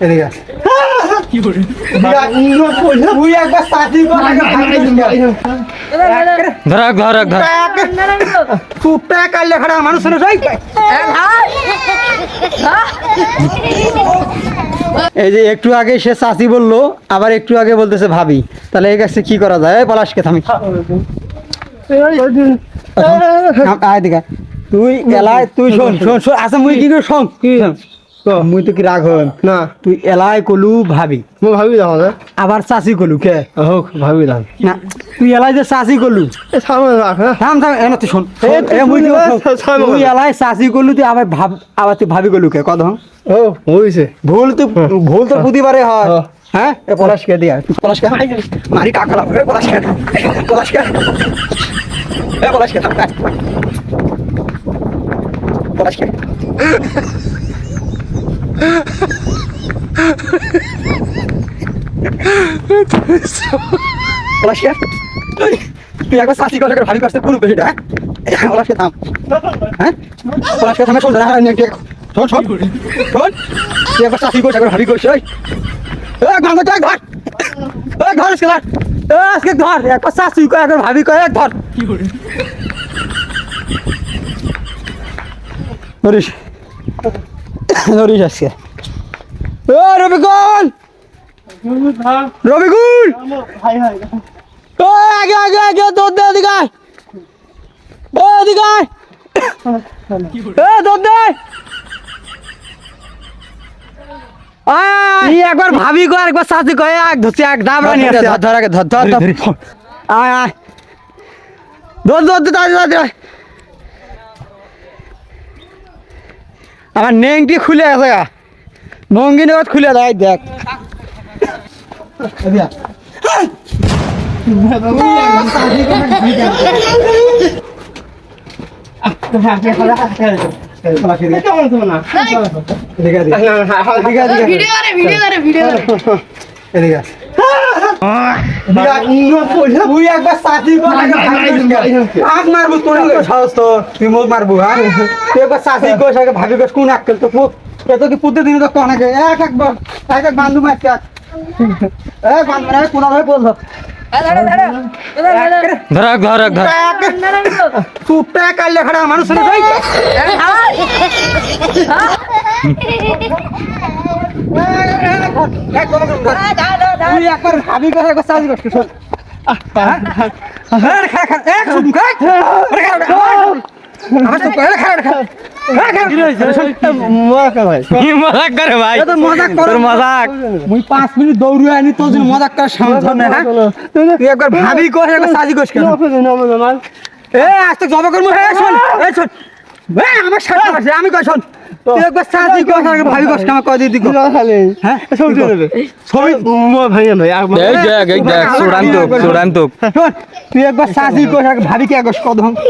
এদিকে। তুই একবার। ধরাক ধরাক চুপটা মানুষ এই যে একটু আগে সে চাষি বলল আবার একটু আগে বলতেছে ভাবি তাহলে এই কাছে কি করা যায় এই পলাশকে থামি আয় দিকা তুই এলাই তুই শোন শোন শোন আচ্ছা মুই কি করে শোন মুই তো কি রাগ হন না। তুই এলাই কলু ভাবি। মই ভাবি যাওঁ যে। আবার চাষি কলু কে? হোক ভাবি যাম না তুই এলাই যে চাষি কলু। থাম থাম এনে তুই শোন। এ, এ মুই কি তুই। তুই এলাই চাষি কলু তুই আবার ভাব আবার তুই ভাবি কলু কে? কত ও হৈছে ভুল তো ভুল তো প্রতিবারে হয়। হ্যাঁ। হ্যাঁ? এ পলাশকে দিয়া। পলাশকে মারি কাকা লাভ এ পলাশকে পলাশকে এ পলাশকে থাম কাট পলাশকে পলাশকে তুই একবার সাথী করে ভাবি করতে পুরো বেশিটা হ্যাঁ পলাশকে থাম। হ্যাঁ? পলাশকে থামে শোন না শোন শোন। শোন তুই একবার চাষি করছে একবার ভাবি করছে ওই গাঙ্গো দেখ ধর এ ধর আজকে এ আজকে একবার করে একবার ভাবি করে ধর ধরিস। ধরিস আজকে। ও রবিকুল রবিকুল ও আগে আগে আগে তোর দে এদিকে। ও এদিকে। এ তোর দে। আয় একবার ভাবি কো একবার সাথে কয়ে এক ধরছে এক দাবরা নিয়ে আসছে ধর ধর ধর ধর আয় আয়। ধর ধর ধর ধর। আমার নেংটি খুলে আছে গা। নঙ্গি নেওয়াত খুলে দেয় দেখ। Video video. তুই একবার চাষি কর, আগে ভাবি কর। আগ মারবো তোর তো সাহস তো তুই মুখ মারবো তুই একবার চাষি কোষ আগে ভাবি কোষ কোন আক্কেল তো মুখ? এত কি প্রতিদিন তো কনাকে এক একবার এক এক বান্ধব মারতে এক এক বান্ধব কোন ভাবে বলল ধরাক ধরাক ধর চুপটা কাটলে খারাপ মানুষ শুনে যাই তুই একবার ভাবি চাষি হ্যাঁ শুন করে হয় হ্যাঁ? ভাবি সাজি কেন এ আজ তো জবা করব হ্যাঁ শোন এই শোন এ আমার সাথে আছে আমি কই শোন। তুই একবার সাজি কোষ একবার ভাবি দিদি কো হ্যাঁ? এই দেখ এই দেখ তুই একবার সাজি ভাবি কোষ কদম।